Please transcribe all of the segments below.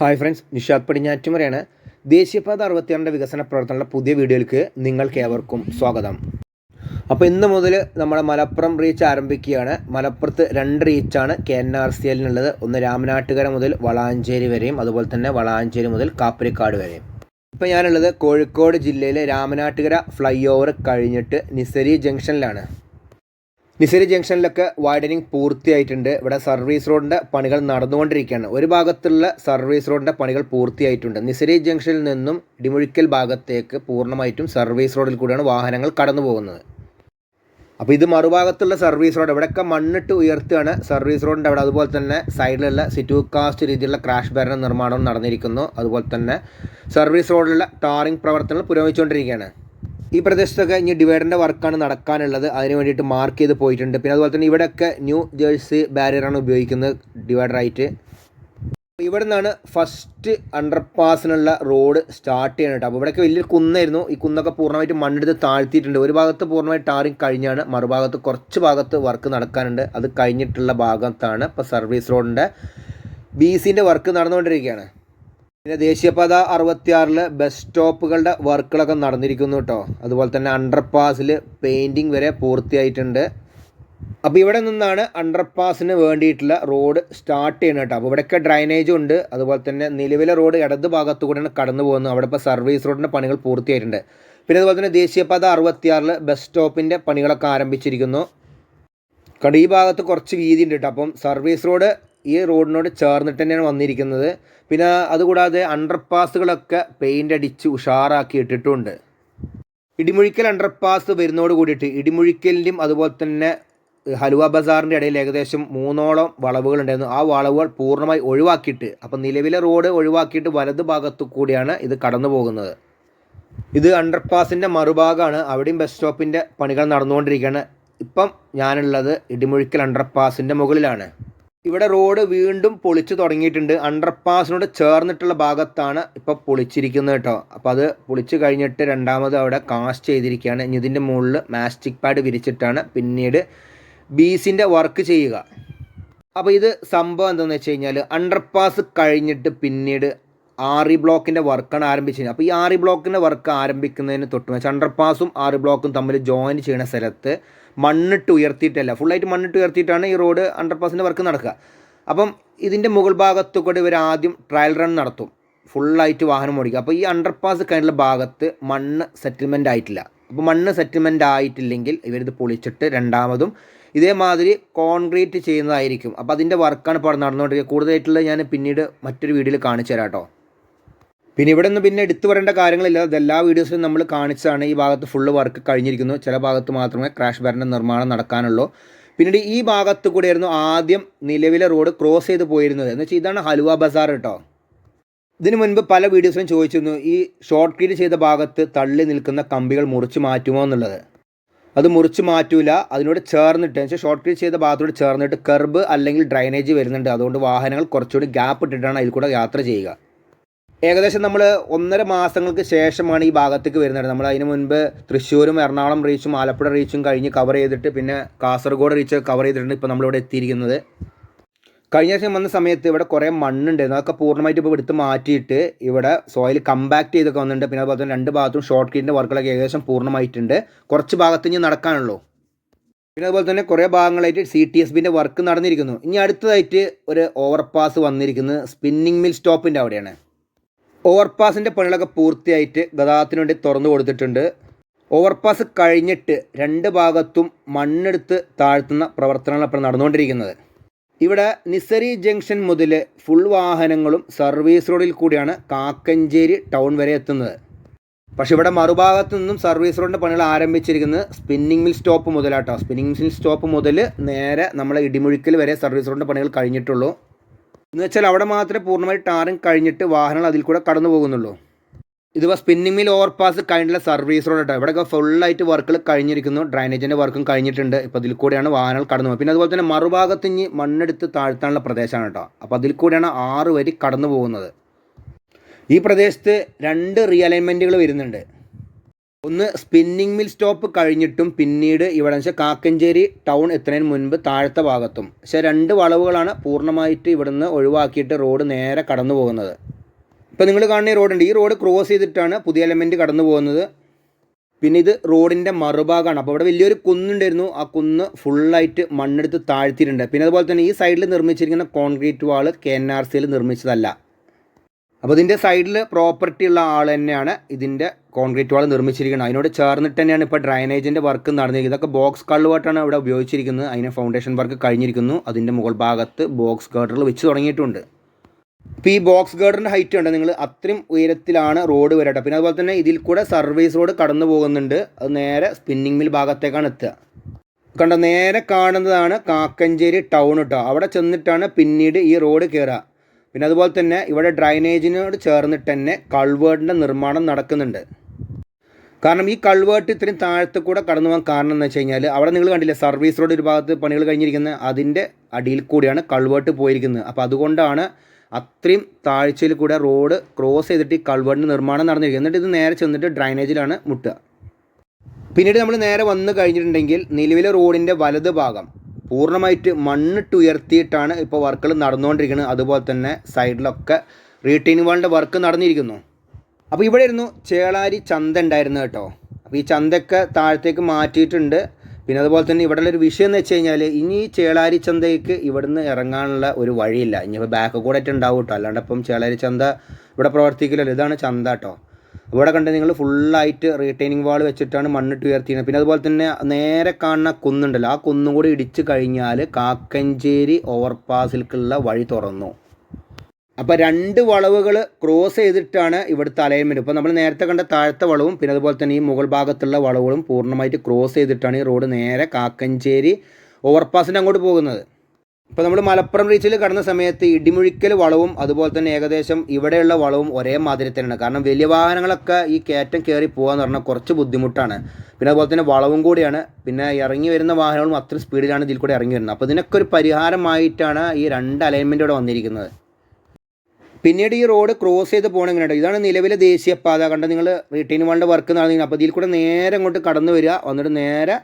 Hi friends Nishad പടിഞ്ഞാറ്റുമുറയാണ്. ദേശീയപാത അറുപത്തിയാറിന്റെ വികസന പ്രവർത്തനങ്ങളുടെ പുതിയ വീഡിയോയിലേക്ക് നിങ്ങൾക്ക് ഏവർക്കും സ്വാഗതം. അപ്പോൾ ഇന്ന് മുതൽ നമ്മുടെ മലപ്പുറം റീച്ച് ആരംഭിക്കുകയാണ്. മലപ്പുറത്ത് രണ്ട് റീച്ചാണ് കെ എൻ ആർ സി എല്ലിനുള്ളത് ഒന്ന് രാമനാട്ടുകര മുതൽ വളാഞ്ചേരി വരെയും അതുപോലെ തന്നെ വളാഞ്ചേരി മുതൽ കാപ്പരിക്കാട് വരെയും. ഇപ്പോൾ ഞാനുള്ളത് കോഴിക്കോട് ജില്ലയിലെ രാമനാട്ടുകര ഫ്ലൈ ഓവർ കഴിഞ്ഞിട്ട് നിസരി ജംഗ്ഷനിലാണ്. നിസരി ജംഗ്ഷനിലൊക്കെ വൈഡനിങ് പൂർത്തിയായിട്ടുണ്ട്. ഇവിടെ സർവീസ് റോഡിന്റെ പണികൾ നടന്നുകൊണ്ടിരിക്കുകയാണ്. ഒരു ഭാഗത്തുള്ള സർവീസ് റോഡിന്റെ പണികൾ പൂർത്തിയായിട്ടുണ്ട്. നിസരി ജംഗ്ഷനിൽ നിന്നും ഇടിമുഴിക്കൽ ഭാഗത്തേക്ക് പൂർണമായിട്ടും സർവീസ് റോഡിൽ കൂടിയാണ് വാഹനങ്ങൾ കടന്നു പോകുന്നത് അപ്പോൾ ഇത് മറുഭാഗത്തുള്ള സർവീസ് റോഡ്. ഇവിടെയൊക്കെ മണ്ണിട്ട് ഉയർത്തുകയാണ് സർവീസ് റോഡിന്റെ അവിടെ. അതുപോലെ തന്നെ സൈഡിലുള്ള സിറ്റു കാസ്റ്റ് രീതിയിലുള്ള ക്രാഷ് ബാരൻ നിർമ്മാണവും നടന്നിരിക്കുന്നു. അതുപോലെ തന്നെ സർവീസ് റോഡിലുള്ള ടാറിംഗ് പ്രവർത്തനങ്ങൾ പുരോഗമിച്ചുകൊണ്ടിരിക്കുകയാണ്. ഈ പ്രദേശത്തൊക്കെ ഇനി ഡിവൈഡറിന്റെ വർക്കാണ് നടക്കാനുള്ളത്. അതിന് വേണ്ടിയിട്ട് മാർക്ക് ചെയ്ത് പോയിട്ടുണ്ട്. പിന്നെ അതുപോലെ തന്നെ ഇവിടെയൊക്കെ ന്യൂ ജേഴ്സി ബാരിയറാണ് ഉപയോഗിക്കുന്നത് ഡിവൈഡറായിട്ട് ഇവിടെ നിന്നാണ് ഫസ്റ്റ് അണ്ടർ പാസിനുള്ള റോഡ് സ്റ്റാർട്ട് ചെയ്യണം കേട്ടോ. അപ്പോൾ ഇവിടെയൊക്കെ വലിയൊരു കുന്നായിരുന്നു. ഈ കുന്നൊക്കെ പൂർണമായിട്ട് മണ്ണെടുത്ത് താഴ്ത്തിയിട്ടുണ്ട്. ഒരു ഭാഗത്ത് പൂർണമായിട്ട് ടാറിങ് കഴിഞ്ഞാണ്. മറുഭാഗത്ത് കുറച്ച് ഭാഗത്ത് വർക്ക് നടക്കാനുണ്ട്. അത് കഴിഞ്ഞിട്ടുള്ള ഭാഗത്താണ് ഇപ്പോൾ സർവീസ് റോഡിന്റെ ബി സിന്റെ വർക്ക് നടന്നുകൊണ്ടിരിക്കുകയാണ്. പിന്നെ ദേശീയപാത അറുപത്തിയാറിൽ ബസ് സ്റ്റോപ്പുകളുടെ വർക്കുകളൊക്കെ നടന്നിരിക്കുന്നു കേട്ടോ അതുപോലെ തന്നെ അണ്ടർപാസിൽ പെയിന്റിങ് വരെ പൂർത്തിയായിട്ടുണ്ട്. അപ്പോൾ ഇവിടെ നിന്നാണ് അണ്ടർപാസിന് വേണ്ടിയിട്ടുള്ള റോഡ് സ്റ്റാർട്ട് ചെയ്യുന്നത് കേട്ടോ അപ്പോൾ ഇവിടെയൊക്കെ ഡ്രൈനേജും ഉണ്ട്. അതുപോലെ തന്നെ നിലവിലെ റോഡ് ഇടത് ഭാഗത്തു കൂടെയാണ് കടന്നു പോകുന്നത്. അവിടെ ഇപ്പോൾ സർവീസ് റോഡിന്റെ പണികൾ പൂർത്തിയായിട്ടുണ്ട്. പിന്നെ അതുപോലെ തന്നെ ദേശീയപാത അറുപത്തിയാറിൽ ബസ് സ്റ്റോപ്പിന്റെ പണികളൊക്കെ ആരംഭിച്ചിരിക്കുന്നു. കണ്ട് ഈ ഭാഗത്ത് കുറച്ച് വീതി ഉണ്ട് കേട്ടോ അപ്പം സർവീസ് റോഡ് ഈ റോഡിനോട് ചേർന്നിട്ട് തന്നെയാണ് വന്നിരിക്കുന്നത്. പിന്നെ അതുകൂടാതെ അണ്ടർപാസുകളൊക്കെ പെയിന്റ് അടിച്ച് ഉഷാറാക്കി ഇട്ടിട്ടുണ്ട്. ഇടിമുഴിക്കൽ അണ്ടർപാസ് വരുന്നതോട് കൂടിയിട്ട് ഇടിമുഴിക്കലിന്റെയും അതുപോലെ തന്നെ ഹലുവ ബസാറിന്റെ ഇടയിൽ ഏകദേശം മൂന്നോളം വളവുകൾ ഉണ്ടായിരുന്നു. ആ വളവുകൾ പൂർണമായി ഒഴിവാക്കിയിട്ട് അപ്പം നിലവിലെ റോഡ് ഒഴിവാക്കിയിട്ട് വലത് ഭാഗത്തു കൂടിയാണ് ഇത് കടന്നു പോകുന്നത്. ഇത് അണ്ടർപാസിന്റെ മറുഭാഗമാണ്. അവിടെയും ബസ് സ്റ്റോപ്പിന്റെ പണികൾ നടന്നുകൊണ്ടിരിക്കുകയാണ്. ഇപ്പം ഞാനുള്ളത് ഇടിമുഴിക്കൽ അണ്ടർപാസിന്റെ മുകളിലാണ്. ഇവിടെ റോഡ് വീണ്ടും പൊളിച്ചു തുടങ്ങിയിട്ടുണ്ട്. അണ്ടർപാസിനോട് ചേർന്നിട്ടുള്ള ഭാഗത്താണ് ഇപ്പോൾ പൊളിച്ചിരിക്കുന്നത് കേട്ടോ. അപ്പോൾ അത് പൊളിച്ചു കഴിഞ്ഞിട്ട് രണ്ടാമത് അവിടെ കാസ്റ്റ് ചെയ്തിരിക്കുകയാണ്. ഇനി ഇതിന്റെ മുകളിൽ മാസ്റ്റിക് പാഡ് വിരിച്ചിട്ടാണ് പിന്നീട് ബീസിന്റെ വർക്ക് ചെയ്യുക. അപ്പോൾ ഇത് സംഭവം എന്താണെന്ന് വെച്ച് കഴിഞ്ഞാൽ അണ്ടർപാസ് കഴിഞ്ഞിട്ട് പിന്നീട് ആറി ബ്ലോക്കിന്റെ വർക്കാണ് ആരംഭിച്ചത് അപ്പോൾ ഈ ആറി ബ്ലോക്കിന്റെ വർക്ക് ആരംഭിക്കുന്നതിന് തൊട്ട് ചണ്ടർപാസും ആറി ബ്ലോക്കും തമ്മിൽ ജോയിൻ ചെയ്യുന്ന സ്ഥലത്ത് മണ്ണിട്ട് ഉയർത്തിയിട്ടല്ല. ഫുള്ളായിട്ട് മണ്ണിട്ട് ഉയർത്തിയിട്ടാണ് ഈ റോഡ് അണ്ടർപാസിന്റെ വർക്ക് നടക്കുക. അപ്പം ഇതിന്റെ മുകൾ ഭാഗത്തു കൂടെ ഇവർ ആദ്യം ട്രയൽ റൺ നടത്തും. ഫുള്ളായിട്ട് വാഹനം ഓടിക്കുക. അപ്പോൾ ഈ അണ്ടർപാസ് കഴിഞ്ഞുള്ള ഭാഗത്ത് മണ്ണ് സെറ്റിൽമെന്റ് ആയിട്ടില്ല. അപ്പോൾ മണ്ണ് സെറ്റിൽമെന്റ് ആയിട്ടില്ലെങ്കിൽ ഇവരിത് പൊളിച്ചിട്ട് രണ്ടാമതും ഇതേമാതിരി കോൺക്രീറ്റ് ചെയ്യുന്നതായിരിക്കും. അപ്പോൾ അതിന്റെ വർക്കാണ് ഇപ്പോൾ നടന്നുകൊണ്ടിരിക്കുക കൂടുതലായിട്ടുള്ള ഞാൻ പിന്നീട് മറ്റൊരു വീഡിയോയിൽ കാണിച്ചു തരാം കേട്ടോ. പിന്നെ ഇവിടെ നിന്ന് പിന്നെ എടുത്തു പറയേണ്ട കാര്യങ്ങളില്ല. അതെല്ലാ വീഡിയോസിലും നമ്മൾ കാണിച്ചതാണ് ഈ ഭാഗത്ത് ഫുള്ള് വർക്ക് കഴിഞ്ഞിരിക്കുന്നു. ചില ഭാഗത്ത് മാത്രമേ ക്രാഷ് ബാരിന്റെ നിർമ്മാണം നടക്കാനുള്ളൂ. പിന്നീട് ഈ ഭാഗത്ത് കൂടെയായിരുന്നു ആദ്യം നിലവിലെ റോഡ് ക്രോസ് ചെയ്ത് പോയിരുന്നത്. എന്ന് വെച്ചാൽ ഇതാണ് ഹലുവ ബസാർ കേട്ടോ ഇതിനു മുൻപ് പല വീഡിയോസിലും ചോദിച്ചിരുന്നു ഈ ഷോർട്ട് കീറ്റ് ചെയ്ത ഭാഗത്ത് തള്ളി നിൽക്കുന്ന കമ്പികൾ മുറിച്ച് മാറ്റുമോ എന്നുള്ളത്. അത് മുറിച്ച് മാറ്റൂല. അതിനോട് ചേർന്നിട്ട് വെച്ചാൽ ഷോർട്ട് കീറ്റ് ചെയ്ത ഭാഗത്തോട് ചേർന്നിട്ട് കർബ് അല്ലെങ്കിൽ ഡ്രൈനേജ് വരുന്നുണ്ട്. അതുകൊണ്ട് വാഹനങ്ങൾ കുറച്ചുകൂടി ഗ്യാപ്പ് ഇട്ടിട്ടാണ് അതിൽ കൂടെ യാത്ര ചെയ്യുക. ഏകദേശം നമ്മൾ ഒന്നര മാസങ്ങൾക്ക് ശേഷമാണ് ഈ ഭാഗത്തേക്ക് വരുന്നത്. നമ്മൾ അതിന് മുൻപ് തൃശ്ശൂരും എറണാകുളം റീച്ചും ആലപ്പുഴ റീച്ചും കഴിഞ്ഞ് കവർ ചെയ്തിട്ട് പിന്നെ കാസർഗോഡ് റീച്ച് കവർ ചെയ്തിട്ടുണ്ട്. ഇപ്പോൾ നമ്മളിവിടെ എത്തിയിരിക്കുന്നത്. കഴിഞ്ഞ ദിവസം വന്ന സമയത്ത് ഇവിടെ കുറേ മണ്ണുണ്ടായിരുന്നു. അതൊക്കെ പൂർണമായിട്ട് ഇപ്പോൾ എടുത്ത് മാറ്റിയിട്ട് ഇവിടെ സോയിൽ കമ്പാക്ട് ചെയ്തൊക്കെ വന്നിട്ടുണ്ട്. പിന്നെ അതുപോലെ തന്നെ രണ്ട് ഭാഗത്തും ഷോർട്ട് കീറ്റിന്റെ വർക്കുകളൊക്കെ ഏകദേശം പൂർണമായിട്ടുണ്ട്. കുറച്ച് ഭാഗത്ത് ഇനി നടക്കാനുള്ളൂ. പിന്നെ അതുപോലെ തന്നെ കുറേ ഭാഗങ്ങളായിട്ട് സി ടി എസ് ബിന്റെ വർക്ക് നടന്നിരിക്കുന്നു. ഇനി അടുത്തതായിട്ട് ഒരു ഓവർപാസ് വന്നിരിക്കുന്നത് സ്പിന്നിങ് മിൽ സ്റ്റോപ്പിന്റെ അവിടെയാണ്. ഓവർപാസിന്റെ പണികളൊക്കെ പൂർത്തിയായിട്ട് ഗതാഗതത്തിന് വേണ്ടി തുറന്നു കൊടുത്തിട്ടുണ്ട്. ഓവർപാസ് കഴിഞ്ഞിട്ട് രണ്ട് ഭാഗത്തും മണ്ണെടുത്ത് താഴ്ത്തുന്ന പ്രവർത്തനങ്ങൾ ഇപ്പോൾ നടന്നുകൊണ്ടിരിക്കുന്നത്. ഇവിടെ നിസരി ജംഗ്ഷൻ മുതൽ ഫുൾ വാഹനങ്ങളും സർവീസ് റോഡിൽ കൂടിയാണ് കാക്കഞ്ചേരി ടൗൺ വരെ എത്തുന്നത്. പക്ഷെ ഇവിടെ മറുഭാഗത്തു നിന്നും സർവീസ് റോഡിന്റെ പണികൾ ആരംഭിച്ചിരിക്കുന്നത് സ്പിന്നിങ് മിൽ സ്റ്റോപ്പ് മുതലാട്ടോ. സ്പിന്നിങ് മിൽ സ്റ്റോപ്പ് മുതൽ നേരെ നമ്മളെ ഇടിമുഴിക്കൽ വരെ സർവീസ് റോഡിന്റെ പണികൾ കഴിഞ്ഞിട്ടുള്ളൂ. എന്ന് വെച്ചാൽ അവിടെ മാത്രമേ പൂർണമായി ടാറിങ് കഴിഞ്ഞിട്ട് വാഹനങ്ങൾ അതിൽ കൂടെ കടന്നു പോകുന്നുള്ളൂ. ഇതിപ്പോൾ സ്പിന്നിങ് മിൽ ഓവർപാസ് കഴിഞ്ഞിട്ടുള്ള സർവീസ് റോഡ് കേട്ടോ ഇവിടെയൊക്കെ ഫുള്ളായിട്ട് വർക്കുകൾ കഴിഞ്ഞിരിക്കുന്നു. ഡ്രൈനേജിന്റെ വർക്കും കഴിഞ്ഞിട്ടുണ്ട്. ഇപ്പോൾ അതിൽ കൂടെയാണ് വാഹനങ്ങൾ കടന്നു പോകുന്നത്. പിന്നെ അതുപോലെ തന്നെ മറുഭാഗത്ത് ഇനി മണ്ണെടുത്ത് താഴ്ത്താനുള്ള പ്രദേശമാണ് കേട്ടോ. അപ്പോൾ അതിൽ കൂടെയാണ് ആറ് വരി കടന്നു പോകുന്നത്. ഈ പ്രദേശത്ത് രണ്ട് റിയലൈൻമെന്റുകൾ വരുന്നുണ്ട്. ഒന്ന് സ്പിന്നിങ് മിൽ സ്റ്റോപ്പ് കഴിഞ്ഞിട്ടും പിന്നീട് ഇവിടെ വെച്ചാൽ കാക്കഞ്ചേരി ടൗൺ എത്തുന്നതിന് മുൻപ് താഴത്തെ ഭാഗത്തും. പക്ഷേ രണ്ട് വളവുകളാണ് പൂർണമായിട്ട് ഇവിടുന്ന് ഒഴിവാക്കിയിട്ട് റോഡ് നേരെ കടന്നു പോകുന്നത്. ഇപ്പോൾ നിങ്ങൾ കാണുന്ന റോഡുണ്ട് ഈ റോഡ് ക്രോസ് ചെയ്തിട്ടാണ് പുതിയ എലമെന്റ് കടന്നു പോകുന്നത്. പിന്നെ ഇത് റോഡിന്റെ മറുഭാഗമാണ്. അപ്പോൾ ഇവിടെ വലിയൊരു കുന്നുണ്ടായിരുന്നു. ആ കുന്ന് ഫുള്ളായിട്ട് മണ്ണെടുത്ത് താഴ്ത്തിയിട്ടുണ്ട്. പിന്നെ അതുപോലെ തന്നെ ഈ സൈഡിൽ നിർമ്മിച്ചിരിക്കുന്ന concrete wall K N R സിയിൽ നിർമ്മിച്ചതല്ല. അപ്പോൾ ഇതിന്റെ സൈഡിൽ പ്രോപ്പർട്ടി ഉള്ള ആൾ തന്നെയാണ് ഇതിന്റെ കോൺക്രീറ്റ് വാൾ നിർമ്മിച്ചിരിക്കുന്നത്. അതിനോട് ചേർന്നിട്ട് തന്നെയാണ് ഇപ്പോൾ ഡ്രൈനേജിന്റെ വർക്ക് നടന്നിരിക്കുന്നത് ഇതൊക്കെ ബോക്സ് കള്ളുമായിട്ടാണ് ഇവിടെ ഉപയോഗിച്ചിരിക്കുന്നത്. അതിന് ഫൗണ്ടേഷൻ വർക്ക് കഴിഞ്ഞിരിക്കുന്നു. അതിന്റെ മുകൾ ഭാഗത്ത് ബോക്സ് ഗേർഡറുകൾ വെച്ച് തുടങ്ങിയിട്ടുണ്ട്. ഇപ്പോൾ ഈ ബോക്സ് ഗാർഡറിന്റെ ഹൈറ്റ് ഉണ്ട് നിങ്ങൾ അത്രയും ഉയരത്തിലാണ് റോഡ് വരട്ടെ പിന്നെ അതുപോലെ തന്നെ ഇതിൽ കൂടെ സർവീസ് റോഡ് കടന്നു പോകുന്നുണ്ട്. അത് നേരെ സ്പിന്നിങ് മിൽ ഭാഗത്തേക്കാണ് എത്തുക. കണ്ട? നേരെ കാണുന്നതാണ് കാക്കഞ്ചേരി ടൗൺ കേട്ടോ അവിടെ ചെന്നിട്ടാണ് പിന്നീട് ഈ റോഡ് കയറുക പിന്നെ അതുപോലെ തന്നെ ഇവിടെ ഡ്രൈനേജിനോട് ചേർന്നിട്ട് തന്നെ കൾവേർട്ടിന്റെ നിർമ്മാണം നടക്കുന്നുണ്ട്. കാരണം ഈ കൾവേർട്ട് ഇത്രയും താഴത്ത് കൂടെ കടന്നു പോകാൻ കാരണം എന്ന് വെച്ച് കഴിഞ്ഞാൽ അവിടെ നിങ്ങൾ കണ്ടില്ലേ സർവീസ് റോഡ് ഒരു ഭാഗത്ത് പണികൾ കഴിഞ്ഞിരിക്കുന്നത് അതിന്റെ അടിയിൽ കൂടിയാണ് കൾവേർട്ട് പോയിരിക്കുന്നത്. അപ്പോൾ അതുകൊണ്ടാണ് അത്രയും താഴ്ചയിൽ കൂടെ റോഡ് ക്രോസ് ചെയ്തിട്ട് ഈ കൾവേർട്ടിന്റെ നിർമ്മാണം നടന്നിരിക്കുന്നത്. എന്നിട്ട് ഇത് നേരെ ചെന്നിട്ട് ഡ്രൈനേജിലാണ് മുട്ടുക. പിന്നീട് നമ്മൾ നേരെ വന്ന് കഴിഞ്ഞിട്ടുണ്ടെങ്കിൽ നിലവിലെ റോഡിന്റെ വലത് ഭാഗം പൂർണമായിട്ട് മണ്ണിട്ട് ഉയർത്തിയിട്ടാണ് ഇപ്പോൾ വർക്കുകൾ നടന്നുകൊണ്ടിരിക്കുന്നത്. അതുപോലെ തന്നെ സൈഡിലൊക്കെ റീറ്റെയിൻ വാളിന്റെ വർക്ക് നടന്നിരിക്കുന്നു. അപ്പോൾ ഇവിടെ ഇരുന്നു ചേളാരി ചന്ത ഉണ്ടായിരുന്നു കേട്ടോ. അപ്പോൾ ഈ ചന്തയൊക്കെ താഴത്തേക്ക് മാറ്റിയിട്ടുണ്ട്. പിന്നെ അതുപോലെ തന്നെ ഇവിടെ ഒരു വിഷയം എന്ന് വെച്ച് കഴിഞ്ഞാൽ ഇനി ചേളാരി ചന്തയ്ക്ക് ഇവിടുന്ന് ഇറങ്ങാനുള്ള ഒരു വഴിയില്ല. ഇനിയിപ്പോൾ ബാക്ക് കൂടെ ആയിട്ട് ഉണ്ടാവും കേട്ടോ. അല്ലാണ്ട് ഇപ്പം ചേളാരി ചന്ത ഇവിടെ പ്രവർത്തിക്കില്ലല്ലോ. ഇതാണ് ചന്ത കേട്ടോ. ഇവിടെ കണ്ട് നിങ്ങൾ ഫുള്ളായിട്ട് റീറ്റെയിനിങ് വാൾ വെച്ചിട്ടാണ് മണ്ണിട്ട് ഉയർത്തിയത്. പിന്നെ അതുപോലെ തന്നെ നേരെ കാണുന്ന കുന്നുണ്ടല്ലോ. ആ കുന്നും കൂടി ഇടിച്ച് കഴിഞ്ഞാൽ കാക്കഞ്ചേരി ഓവർപാസിലേക്കുള്ള വഴി തുറന്നു. അപ്പോൾ രണ്ട് വളവുകൾ ക്രോസ് ചെയ്തിട്ടാണ് ഇവിടുത്തെ അലൈൻമെന്റ് ഇപ്പോൾ നമ്മൾ നേരത്തെ കണ്ട താഴത്തെ വളവും പിന്നെ അതുപോലെ തന്നെ ഈ മുകൾ ഭാഗത്തുള്ള വളവുകളും പൂർണമായിട്ട് ക്രോസ് ചെയ്തിട്ടാണ് ഈ റോഡ് നേരെ കാക്കഞ്ചേരി ഓവർപാസിന്റെ അങ്ങോട്ട് പോകുന്നത്. ഇപ്പോൾ നമ്മൾ മലപ്പുറം റീച്ചിൽ കടന്ന സമയത്ത് ഇടിമുഴിക്കൽ വളവും അതുപോലെ തന്നെ ഏകദേശം ഇവിടെയുള്ള വളവും ഒരേ മാതിരി തന്നെയാണ്. കാരണം വലിയ വാഹനങ്ങളൊക്കെ ഈ കയറ്റം കയറി പോകാന്ന് പറഞ്ഞാൽ കുറച്ച് ബുദ്ധിമുട്ടാണ്. പിന്നെ അതുപോലെ തന്നെ വളവും കൂടിയാണ്. പിന്നെ ഇറങ്ങി വരുന്ന വാഹനങ്ങളും അത്ര സ്പീഡിലാണ് ഇതിൽ കൂടെ ഇറങ്ങി വരുന്നത്. അപ്പോൾ ഇതിനൊക്കെ ഒരു പരിഹാരമായിട്ടാണ് ഈ രണ്ട് അലൈൻമെന്റ് ഇവിടെ വന്നിരിക്കുന്നത്. പിന്നീട് ഈ റോഡ് ക്രോസ് ചെയ്ത് പോകണമെങ്കിൽ ഇതാണ് നിലവിലെ ദേശീയപാത. കണ്ട നിങ്ങൾ റീറ്റെയിൻ വാളിന്റെ വർക്ക് നടന്നിരുന്നത് അപ്പോൾ ഇതിൽ കൂടെ നേരെ അങ്ങോട്ട് കടന്നു വരിക. വന്നിട്ട് നേരെ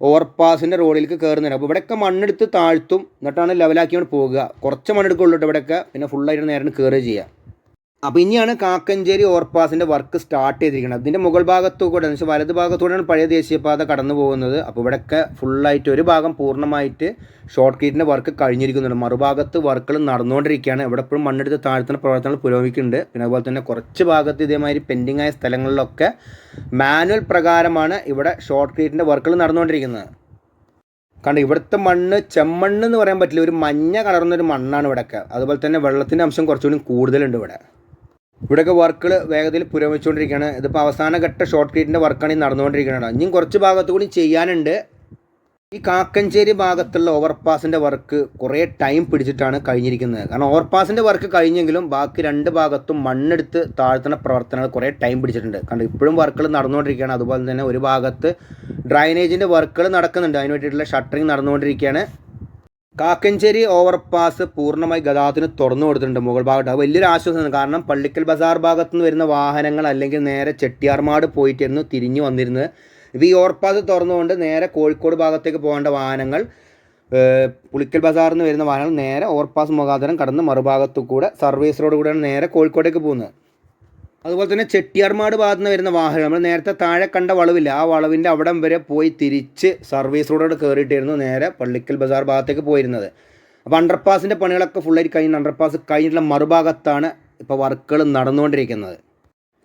ഓവർപാസിന്റെ റോഡിലേക്ക് കയറുന്നത് അപ്പോൾ ഇവിടെയൊക്കെ മണ്ണെടുത്ത് താഴ്ത്തും എന്നിട്ടാണ് ലെവലാക്കിയോണ്ട് പോകുക. കുറച്ച് മണ്ണെടുക്കുള്ളൂ ഇവിടെയൊക്കെ. പിന്നെ ഫുള്ളായിട്ട് നേരെ കയറുക ചെയ്യുക അപ്പോൾ ഇനിയാണ് കാക്കഞ്ചേരി ഓവർപാസിന്റെ വർക്ക് സ്റ്റാർട്ട് ചെയ്തിരിക്കുന്നത്. അതിന്റെ മുകൾ ഭാഗത്തുകൂടെ എന്ന് വെച്ചാൽ വലത് പഴയ ദേശീയപാത കടന്നു പോകുന്നത്. അപ്പോൾ ഇവിടെയൊക്കെ ഫുള്ളായിട്ട് ഒരു ഭാഗം പൂർണമായിട്ട് ഷോർട്ട് കീറ്റിന്റെ വർക്ക് കഴിഞ്ഞിരിക്കുന്നുണ്ട്. മറുഭാഗത്ത് വർക്കുകൾ നടന്നുകൊണ്ടിരിക്കുകയാണ്. ഇവിടെ എപ്പോഴും മണ്ണെടുത്ത് താഴ്ത്തുന്ന പ്രവർത്തനങ്ങൾ പുരോഗമിക്കുന്നുണ്ട്. പിന്നെ അതുപോലെ തന്നെ കുറച്ച് ഭാഗത്ത് ഇതേമാതിരി പെൻഡിങ് ആയ സ്ഥലങ്ങളിലൊക്കെ മാനുവൽ പ്രകാരമാണ് ഇവിടെ ഷോർട്ട് കീറ്റിന്റെ വർക്കുകൾ നടന്നുകൊണ്ടിരിക്കുന്നത്. കാരണം ഇവിടുത്തെ മണ്ണ് ചെമ്മണ്ണ് എന്ന് പറയാൻ പറ്റില്ല. ഒരു മഞ്ഞ കലർന്നൊരു മണ്ണാണ് ഇവിടെയൊക്കെ. അതുപോലെ തന്നെ വെള്ളത്തിന്റെ അംശം കുറച്ചുകൂടി കൂടുതലുണ്ട് ഇവിടെ. ഇവിടെയൊക്കെ വർക്കുകൾ വേഗത്തിൽ പുരോഗമിച്ചുകൊണ്ടിരിക്കുകയാണ്. ഇതിപ്പോൾ അവസാന ഘട്ട ഷോർട്ട് ക്രീറ്റിന്റെ വർക്കാണ് ഈ നടന്നുകൊണ്ടിരിക്കുന്നത് ഇനിയും കുറച്ച് ഭാഗത്തു കൂടി ചെയ്യാനുണ്ട്. ഈ കാക്കഞ്ചേരി ഭാഗത്തുള്ള ഓവർപാസിന്റെ വർക്ക് കുറേ ടൈം പിടിച്ചിട്ടാണ് കഴിഞ്ഞിരിക്കുന്നത്. കാരണം ഓവർപാസിന്റെ വർക്ക് കഴിഞ്ഞെങ്കിലും ബാക്കി രണ്ട് ഭാഗത്തും മണ്ണെടുത്ത് താഴ്ത്തുന്ന പ്രവർത്തനങ്ങൾ കുറേ ടൈം പിടിച്ചിട്ടുണ്ട്. കാരണം ഇപ്പോഴും വർക്കുകൾ നടന്നുകൊണ്ടിരിക്കുകയാണ്. അതുപോലെ തന്നെ ഒരു ഭാഗത്ത് ഡ്രൈനേജിന്റെ വർക്കുകൾ നടക്കുന്നുണ്ട്. അതിന് വേണ്ടിയിട്ടുള്ള ഷട്ടറിങ് നടന്നുകൊണ്ടിരിക്കുകയാണ്. കാക്കഞ്ചേരി ഓവർപാസ് പൂർണമായി ഗതാഗതത്തിന് തുറന്നു കൊടുത്തിട്ടുണ്ട് മുകൾ ഭാഗത്ത്. അത് വലിയൊരു ആശ്വാസമാണ്. കാരണം പള്ളിക്കൽ ബസാർ ഭാഗത്തു നിന്ന് വരുന്ന വാഹനങ്ങൾ അല്ലെങ്കിൽ നേരെ ചെട്ടിയാർമാട് പോയിട്ടായിരുന്നു തിരിഞ്ഞു വന്നിരുന്നത്. ഇപ്പോൾ ഈ ഓവർപാസ് തുറന്നുകൊണ്ട് നേരെ കോഴിക്കോട് ഭാഗത്തേക്ക് പോകേണ്ട വാഹനങ്ങൾ പുളിക്കൽ ബസാറിൽ നിന്ന് വരുന്ന വാഹനങ്ങൾ നേരെ ഓവർപാസ് മുഖാന്തരം കടന്ന് മറുഭാഗത്തു കൂടെ സർവീസ് റോഡ് കൂടെയാണ് നേരെ കോഴിക്കോട്ടേക്ക് പോകുന്നത്. അതുപോലെ തന്നെ ചെട്ടിയാർമാട് ഭാഗത്ത് നിന്ന് വരുന്ന വാഹനം. നമ്മൾ നേരത്തെ താഴെ കണ്ട വളവില്ല? ആ വളവിന്റെ അവിടം വരെ പോയി തിരിച്ച് സർവീസ് റോഡോട് കയറിയിട്ടായിരുന്നു നേരെ പള്ളിക്കൽ ബസാർ ഭാഗത്തേക്ക് പോയിരുന്നത്. അപ്പോൾ അണ്ടർപാസിന്റെ പണികളൊക്കെ ഫുള്ളായി കഴിഞ്ഞ അണ്ടർപാസ് കഴിഞ്ഞിട്ടുള്ള മറുഭാഗത്താണ് ഇപ്പോൾ വർക്കുകൾ നടന്നുകൊണ്ടിരിക്കുന്നത്.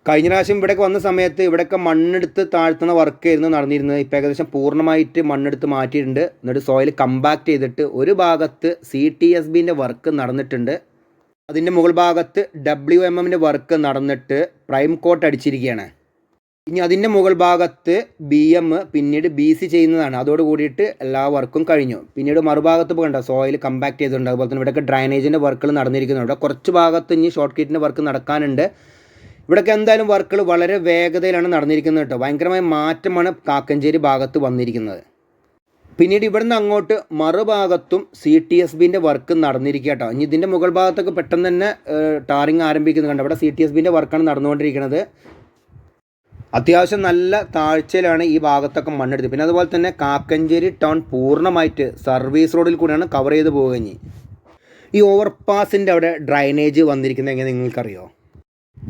കഴിഞ്ഞ പ്രാവശ്യം ഇവിടേക്ക് വന്ന സമയത്ത് ഇവിടെയൊക്കെ മണ്ണെടുത്ത് താഴ്ത്തുന്ന വർക്കായിരുന്നു നടന്നിരുന്നത്. ഇപ്പോൾ ഏകദേശം പൂർണമായിട്ട് മണ്ണെടുത്ത് മാറ്റിയിട്ടുണ്ട്. എന്നിട്ട് സോയിൽ കമ്പാക്ട് ചെയ്തിട്ട് ഒരു ഭാഗത്ത് സി ടി എസ് ബിന്റെ വർക്ക് നടന്നിട്ടുണ്ട്. അതിന്റെ മുകൾ ഭാഗത്ത് ഡബ്ല്യു എം എമ്മിന്റെ വർക്ക് നടന്നിട്ട് പ്രൈം കോട്ട് അടിച്ചിരിക്കുകയാണ്. ഇനി അതിന്റെ മുകൾ ഭാഗത്ത് ബി എം പിന്നീട് ബി സി ചെയ്യുന്നതാണ്. അതോട് കൂടിയിട്ട് എല്ലാ വർക്കും കഴിഞ്ഞു. പിന്നീട് മറുഭാഗത്ത് കണ്ടോ സോയിൽ കമ്പാക്ട് ചെയ്തിട്ടുണ്ട്. അതുപോലെ തന്നെ ഇവിടെയൊക്കെ ഡ്രൈനേജിന്റെ വർക്കുകൾ നടന്നിരിക്കുന്നുണ്ട്. കുറച്ച് ഭാഗത്ത് ഇനി ഷോർട്ട് കീറ്റിന്റെ വർക്ക് നടക്കാനുണ്ട്. ഇവിടെയൊക്കെ എന്തായാലും വർക്കുകൾ വളരെ വേഗതയിലാണ് നടന്നിരിക്കുന്നത് കേട്ടോ. ഭയങ്കരമായ മാറ്റമാണ് കാക്കഞ്ചേരി ഭാഗത്ത് വന്നിരിക്കുന്നത്. പിന്നീട് ഇവിടുന്ന് അങ്ങോട്ട് മറുഭാഗത്തും സി ടി എസ് ബിന്റെ വർക്ക് നടന്നിരിക്കുക കേട്ടോ ഇനി ഇതിന്റെ മുകൾ ഭാഗത്തൊക്കെ പെട്ടെന്ന് തന്നെ ടാറിങ് ആരംഭിക്കുന്നത് കണ്ടോ? ഇവിടെ സി ടി എസ് ബിന്റെ വർക്കാണ് നടന്നുകൊണ്ടിരിക്കുന്നത്. അത്യാവശ്യം നല്ല താഴ്ചയിലാണ് ഈ ഭാഗത്തൊക്കെ മണ്ണെടുത്തത്. പിന്നെ അതുപോലെ തന്നെ കാക്കഞ്ചേരി ടൗൺ പൂർണമായിട്ട് സർവീസ് റോഡിൽ കൂടെയാണ് കവർ ചെയ്ത് പോകുക ഈ ഓവർപാസിന്റെ അവിടെ ഡ്രൈനേജ് വന്നിരിക്കുന്നത് എങ്ങനെ നിങ്ങൾക്കറിയോ?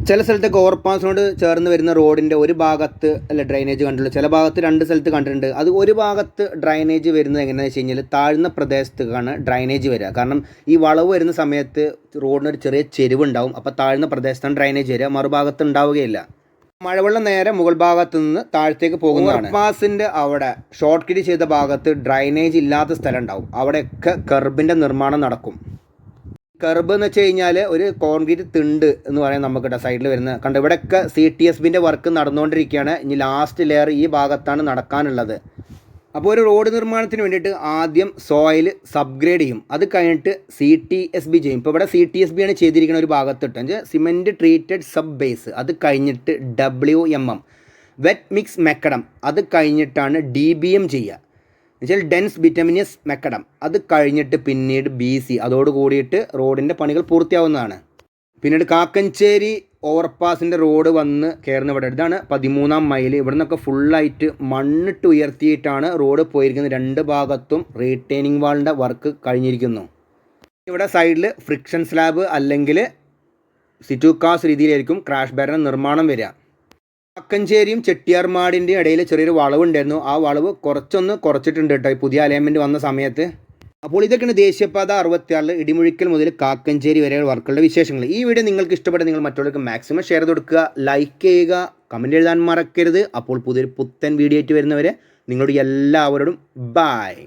ചില സ്ഥലത്തൊക്കെ ഓവർപാസിനോട് ചേർന്ന് വരുന്ന റോഡിന്റെ ഒരു ഭാഗത്ത് അല്ല ഡ്രൈനേജ് കണ്ടിട്ടുള്ളൂ ചില ഭാഗത്ത് രണ്ട് സ്ഥലത്ത് കണ്ടിട്ടുണ്ട്. അത് ഒരു ഭാഗത്ത് ഡ്രൈനേജ് വരുന്നത് എങ്ങനെയാണെന്ന് വെച്ച് കഴിഞ്ഞാൽ താഴ്ന്ന പ്രദേശത്തേക്കാണ് ഡ്രൈനേജ് വരിക. കാരണം ഈ വളവ് വരുന്ന സമയത്ത് റോഡിനൊരു ചെറിയ ചെരിവുണ്ടാവും. അപ്പോൾ താഴ്ന്ന പ്രദേശത്താണ് ഡ്രൈനേജ് വരിക. മറുഭാഗത്ത് ഉണ്ടാവുകയില്ല. മഴവെള്ളം നേരെ മുകൾ ഭാഗത്ത് നിന്ന് താഴത്തേക്ക് പോകുന്നതാണ്. പാസിന്റെ അവിടെ ഷോർട്ട് കിട്ടി ചെയ്ത ഭാഗത്ത് ഡ്രൈനേജ് ഇല്ലാത്ത സ്ഥലം ഉണ്ടാവും. അവിടെയൊക്കെ കർബിന്റെ നിർമ്മാണം നടക്കും. കർബ് എന്ന് വെച്ച് കഴിഞ്ഞാൽ ഒരു കോൺക്രീറ്റ് തിണ്ട് എന്ന് പറയാൻ നമുക്ക് സൈഡിൽ വരുന്ന കണ്ട് ഇവിടെയൊക്കെ സി ടി എസ് ബിന്റെ വർക്ക് നടന്നുകൊണ്ടിരിക്കുകയാണ്. ഇനി ലാസ്റ്റ് ലെയർ ഈ ഭാഗത്താണ് നടക്കാനുള്ളത്. അപ്പോൾ ഒരു റോഡ് നിർമ്മാണത്തിന് വേണ്ടിയിട്ട് ആദ്യം സോയിൽ സബ്ഗ്രേഡ് ചെയ്യും. അത് കഴിഞ്ഞിട്ട് സി ടി എസ് ബി ചെയ്യും. ഇപ്പോൾ ഇവിടെ സി ടി എസ് ബി ആണ് ചെയ്തിരിക്കുന്ന ഒരു ഭാഗത്തിട്ട്. സിമെന്റ് ട്രീറ്റഡ് സബ് ബേസ് അത് കഴിഞ്ഞിട്ട് W M M wet mix macadam അത് കഴിഞ്ഞിട്ടാണ് ഡി ബി എം ചെയ്യുക. എന്നുവെച്ചാൽ ഡെൻസ് ബിറ്റമിനിയസ് മെക്കഡം അത് കഴിഞ്ഞിട്ട് പിന്നീട് ബി സി അതോട് കൂടിയിട്ട് റോഡിന്റെ പണികൾ പൂർത്തിയാവുന്നതാണ്. പിന്നീട് കാക്കഞ്ചേരി ഓവർപാസിന്റെ റോഡ് വന്ന് കയറുന്ന ഇവിടെ. ഇതാണ് പതിമൂന്നാം മൈൽ ഇവിടെ നിന്നൊക്കെ ഫുള്ളായിട്ട് മണ്ണിട്ട് ഉയർത്തിയിട്ടാണ് റോഡ് പോയിരിക്കുന്നത്. രണ്ട് ഭാഗത്തും റീറ്റെയിനിങ് വാളിന്റെ വർക്ക് കഴിഞ്ഞിരിക്കുന്നു. ഇവിടെ സൈഡിൽ ഫ്രിക്ഷൻ സ്ലാബ് അല്ലെങ്കിൽ സിറ്റുക്കാസ് രീതിയിലായിരിക്കും ക്രാഷ് ബാരന്റെ നിർമ്മാണം വരിക. അക്കഞ്ചേരിയും ചെട്ടിയാർമാടിന്റെ ഇടയിൽ ചെറിയൊരു വളവുണ്ടായിരുന്നു. ആ വളവ് കുറച്ചൊന്ന് കുറച്ചിട്ടുണ്ട് കേട്ടോ. പുതിയ അലൈൻമെന്റ് വന്ന സമയത്ത്. അപ്പോൾ ഇതൊക്കെയാണ് ദേശീയപാത അറുപത്തിയാറിൽ ഇടിമുഴിക്കൽ മുതൽ കാക്കഞ്ചേരി വരെയുള്ള വർക്കുകളുടെ വിശേഷങ്ങൾ. ഈ വീഡിയോ നിങ്ങൾക്ക് ഇഷ്ടപ്പെട്ട നിങ്ങൾ മറ്റുള്ളവർക്ക് മാക്സിമം ഷെയർ കൊടുക്കുക ലൈക്ക് ചെയ്യുക കമന്റ് എഴുതാൻ മറക്കരുത്. അപ്പോൾ പുതിയൊരു പുത്തൻ വീഡിയോ ആയിട്ട് വരുന്നവരെ നിങ്ങളോട് എല്ലാവരോടും ബായ്